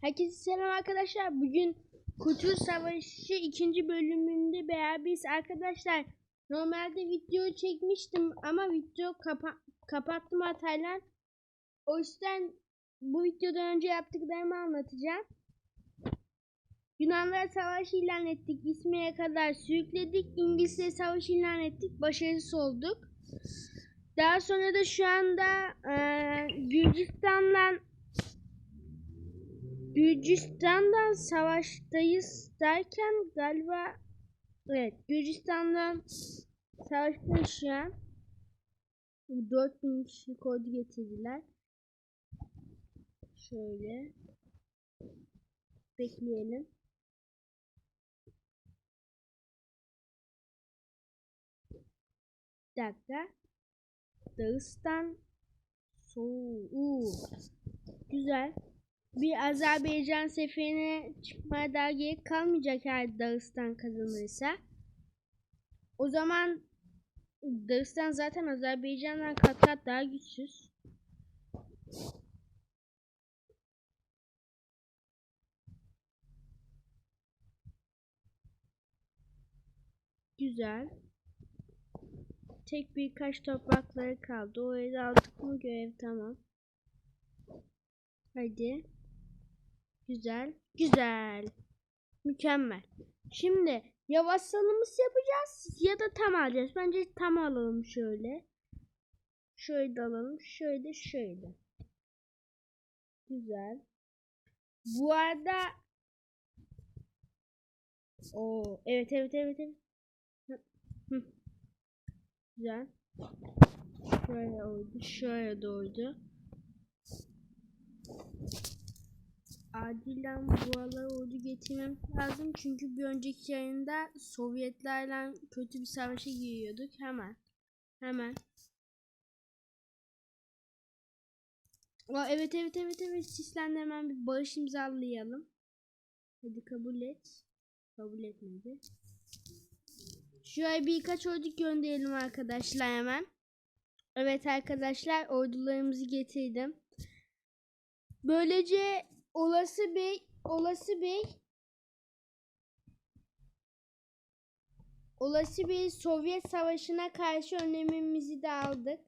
Herkese selam arkadaşlar. Bugün Kurtuluş Savaşı ikinci bölümünde beraberiz arkadaşlar. Normalde video çekmiştim ama video kapa kapattım hatayla. O yüzden bu videodan önce yaptıklarımı anlatacağım. Yunanlara savaş ilan ettik. İsmi'ye kadar sürükledik. İngilizlere savaş ilan ettik. Başarısız olduk. Daha sonra da şu anda eee Gürcistan'dan Gürcistan'dan savaştayız derken galiba evet Gürcistan'dan savaştayız şu an. 4000 kişi kodu getirdiler. Şöyle bekleyelim. Bir dakika. Dağıstan soğuk. Güzel. Bir Azerbaycan seferine çıkmaya daha gerek kalmayacak eğer Dağıstan kazanırsa. O zaman Dağıstan zaten Azerbaycan'dan kat kat daha güçsüz. Güzel. Tek birkaç toprakları kaldı. Orayı da aldık mı görev tamam. Hadi. Güzel. Güzel. Mükemmel. Şimdi ya vassalımız yapacağız ya da tam alacağız. Bence tam alalım şöyle. Şöyle de alalım. Şöyle şöyle. Güzel. Bu arada o evet evet evet evet. Güzel. Şöyle oldu. Şöyle doğru. Acilen bu aralar ordu getirmem lazım. Çünkü bir önceki yayında Sovyetlerle kötü bir savaşa giriyorduk. Hemen. Hemen. Aa, evet evet evet evet. Sislen'le hemen bir barış imzalayalım. Hadi kabul et. Kabul etmedi. Şuraya birkaç ordu gönderelim arkadaşlar hemen. Evet arkadaşlar ordularımızı getirdim. Böylece olası bey olası bey olası bir Sovyet savaşına karşı önlemimizi de aldık.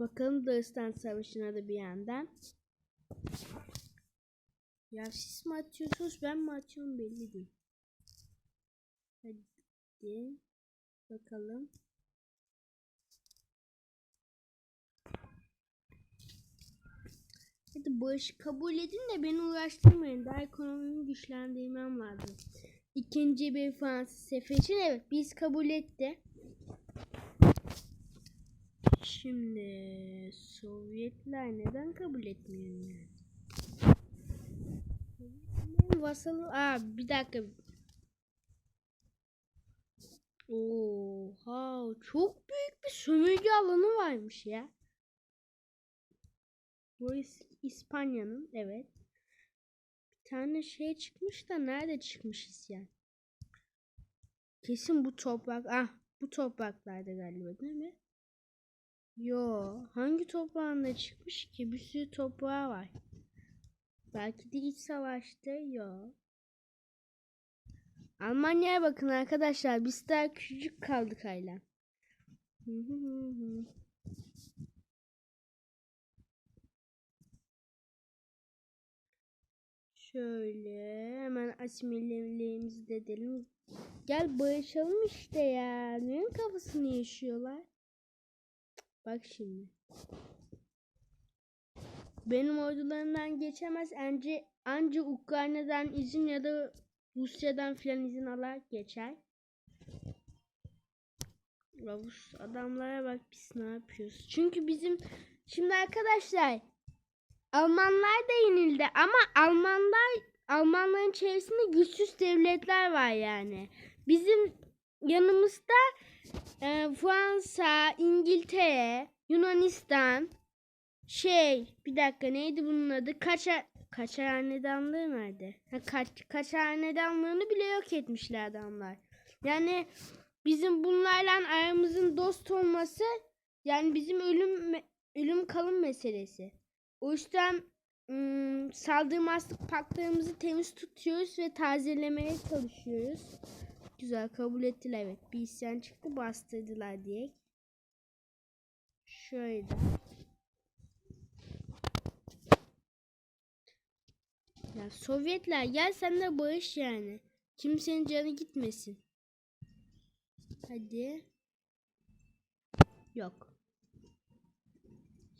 Bakalım Dağıstan Savaşı'na da bir yandan. Ya siz mi atıyorsunuz ben mi atıyorum belli değil. Hadi bakalım. Hadi bağışı kabul edin de beni uğraştırmayın. Daha ekonomimi güçlendirmem lazım. İkinci bir Fransız seferi için evet biz kabul etti. Şimdi Sovyetler neden kabul etmiyor yani? Sovyetlerin vasalı... Aa bir dakika. Oha çok büyük bir sömürge alanı varmış ya. Bu İs- İspanya'nın evet. Bir tane şey çıkmış da nerede çıkmış isyan? Kesin bu toprak. Ah bu topraklarda galiba değil mi? Yo hangi toprağında çıkmış ki? Bir sürü toprağı var. Belki de iç savaşta yo. Almanya'ya bakın arkadaşlar. Biz daha küçük kaldık hala. Hı hı hı Şöyle hemen asimillerimizi de edelim. Gel barışalım işte ya. Neyin kafasını yaşıyorlar? Bak şimdi. Benim ordularımdan geçemez. Anca, anca Ukrayna'dan izin ya da Rusya'dan filan izin alarak geçer. Rus adamlara bak biz ne yapıyoruz. Çünkü bizim şimdi arkadaşlar Almanlar da yenildi ama Almanlar Almanların çevresinde güçsüz devletler var yani. Bizim yanımızda e, Fransa, İngiltere, Yunanistan, şey bir dakika neydi bunun adı? Kaça Kaçar hanedanlığı nerede? Ha, kaç, kaçar hanedanlığını bile yok etmişler adamlar. Yani bizim bunlarla aramızın dost olması Yani bizim ölüm ölüm kalım meselesi. O yüzden ım, saldırmazlık paklarımızı temiz tutuyoruz ve tazelemeye çalışıyoruz. Güzel kabul ettiler evet. Bir isyan çıktı bastırdılar diye. Şöyle. Ya Sovyetler gel sen de barış yani. Kimsenin canı gitmesin. Hadi. Yok.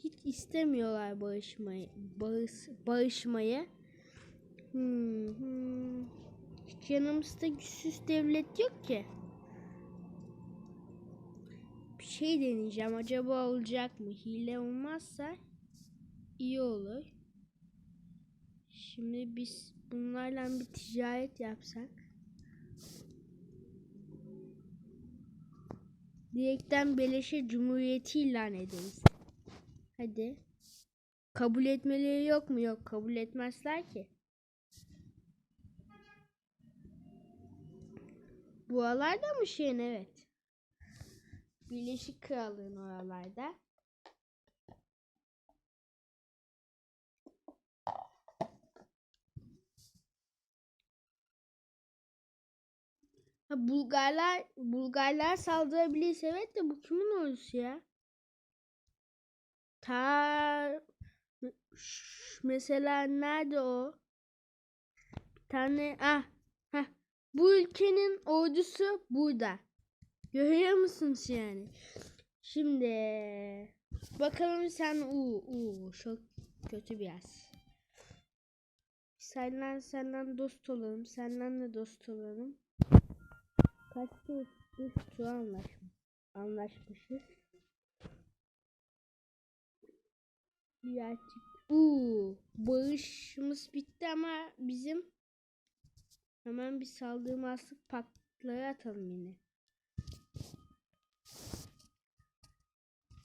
Hiç istemiyorlar barışmayı. Barış, barışmayı. Hmm, hmm. Hiç yanımızda güçsüz devlet yok ki. Bir şey deneyeceğim. Acaba olacak mı? Hile olmazsa iyi olur. Şimdi biz bunlarla bir ticaret yapsak. Direkten beleşe cumhuriyeti ilan ederiz. Hadi. Kabul etmeleri yok mu? Yok. Kabul etmezler ki. Bu aralarda mı şeyin? Evet. Birleşik Krallığın oralarda. Ha, Bulgarlar Bulgarlar saldırabilirse evet de bu kimin ordusu ya? Ta mesela nerede o? Bir tane ah heh, bu ülkenin ordusu burada. Görüyor musunuz yani? Şimdi bakalım sen u u çok kötü biraz. Senden senden dost olalım. Senden de dost olalım. Kaç tur üç tur anlaşmış. Anlaşmışız. Birazcık. Uuu. Bağışımız bitti ama bizim hemen bir saldırmazlık paktları atalım yine.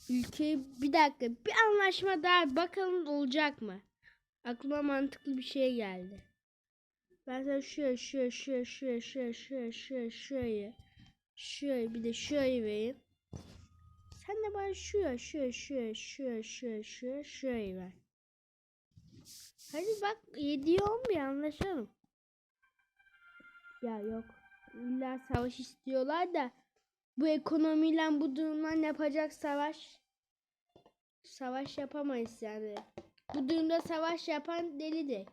Ülke bir dakika bir anlaşma daha bakalım olacak mı? Aklıma mantıklı bir şey geldi. Ben sana şöyle şöyle şöyle şöyle şöyle şöyle şöyle şöyle bir de şöyle vereyim. Sen de bana şöyle şöyle şöyle şöyle şöyle şöyle şöyle ver. Hadi bak 7'ye 11 anlaşalım. Ya yok. İlla savaş istiyorlar da bu ekonomiyle bu durumla yapacak savaş savaş yapamayız yani. Bu durumda savaş yapan delidir.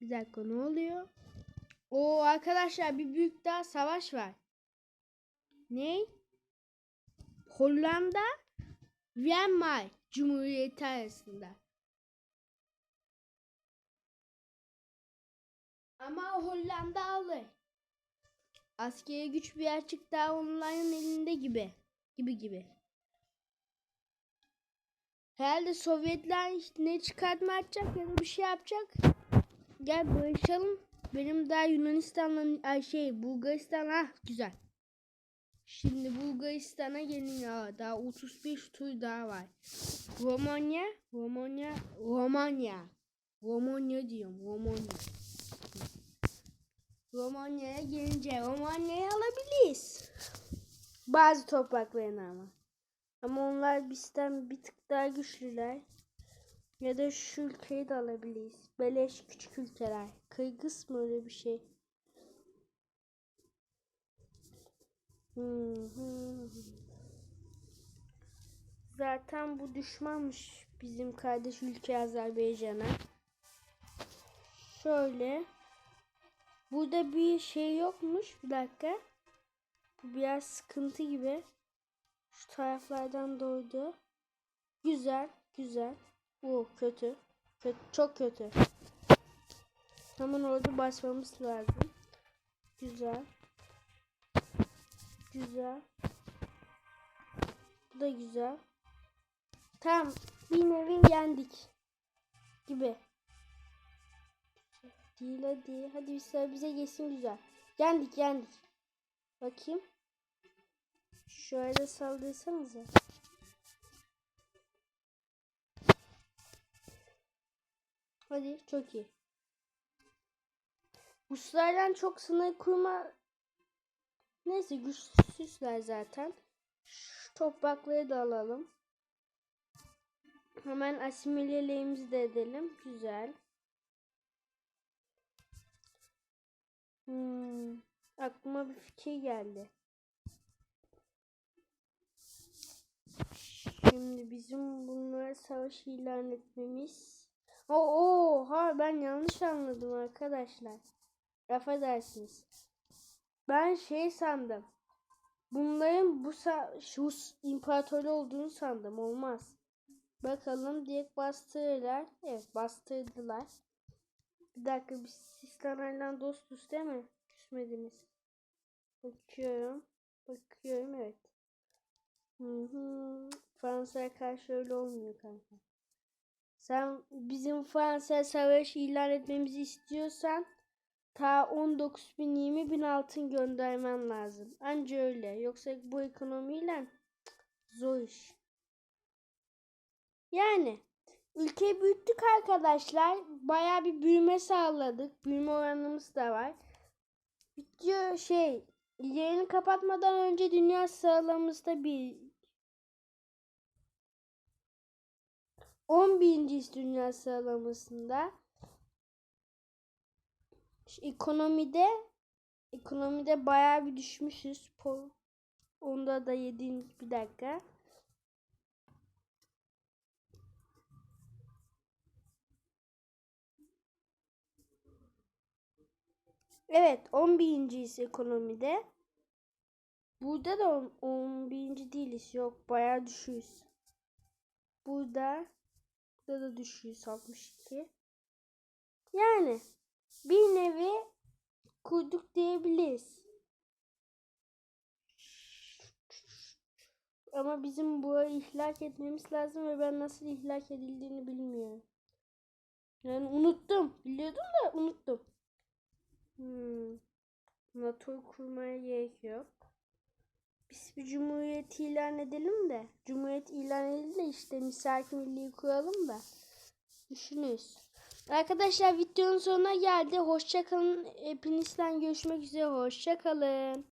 Bir dakika ne oluyor? O arkadaşlar bir büyük daha savaş var. Ne? Hollanda Myanmar Cumhuriyeti arasında. Ama Hollanda alır. Askeri güç birazcık daha onların elinde gibi. Gibi gibi. Herhalde Sovyetler ne çıkartma atacak ya da bir şey yapacak. Gel barışalım. Benim daha Yunanistan'la şey Bulgaristan ah güzel. Şimdi Bulgaristan'a gelin ya. Daha 35 tur daha var. Romanya, Romanya, Romanya. Romanya diyorum. Romanya. Romanya'ya gelince Romanya'yı alabiliriz. Bazı topraklarını ama. Ama onlar bizden bir tık daha güçlüler. Ya da şu ülkeyi de alabiliriz. Beleş küçük ülkeler. Kırgız mı öyle bir şey? Hı hı. Zaten bu düşmanmış bizim kardeş ülke Azerbaycan'a. Şöyle. Burada bir şey yokmuş. Bir dakika. Bu biraz sıkıntı gibi. Şu taraflardan doğdu. Güzel, güzel. Bu kötü. kötü. Çok kötü. Hemen orada basmamız lazım. Güzel. Güzel. Bu da güzel. Tamam. Bir nevi yendik. Gibi. Değil hadi. Hadi bir sıra bize geçsin güzel. Yendik yendik. Bakayım. Şöyle saldırsanıza. Hadi çok iyi. Ruslardan çok sınır kurma neyse güçsüzler zaten. Şu toprakları da alalım. Hemen asimileleğimizi de edelim. Güzel. Hmm, aklıma bir fikir geldi. Şimdi bizim bunlara savaş ilan etmemiz. Oo, ha ben yanlış anladım arkadaşlar. Affedersiniz. Ben şey sandım. Bunların bu Rus imparatorluğu olduğunu sandım. Olmaz. Bakalım direkt bastırırlar. Evet bastırdılar. Bir dakika biz Sistanay'la dostuz değil mi? Küsmediniz. Bakıyorum. Bakıyorum evet. Hı hı. Fransa'ya karşı öyle olmuyor kanka. Sen bizim Fransa savaşı ilan etmemizi istiyorsan ta 19 bin 20 bin altın göndermen lazım. Anca öyle. Yoksa bu ekonomiyle zor iş. Yani ülkeyi büyüttük arkadaşlar. Baya bir büyüme sağladık. Büyüme oranımız da var. Video şey yayını kapatmadan önce dünya sıralamızda bir 10 birinciyiz dünya sıralamasında. Ekonomide ekonomide bayağı bir düşmüşüz. Onda da 7. bir dakika. Evet 11.yiz ekonomide. Burada da on- 11. değiliz. Yok bayağı düşüyoruz. Burada burada da düşüyoruz 62. Yani bir nevi kurduk diyebiliriz. Ama bizim burayı ihlak etmemiz lazım ve ben nasıl ihlak edildiğini bilmiyorum. Yani unuttum. Biliyordum da unuttum. Hmm. NATO kurmaya gerek yok. Biz bir cumhuriyet ilan edelim de. Cumhuriyet ilan edelim de işte misak milliyi kuralım da. Düşünürüz. Arkadaşlar videonun sonuna geldi. Hoşçakalın. Hepinizden görüşmek üzere. Hoşçakalın.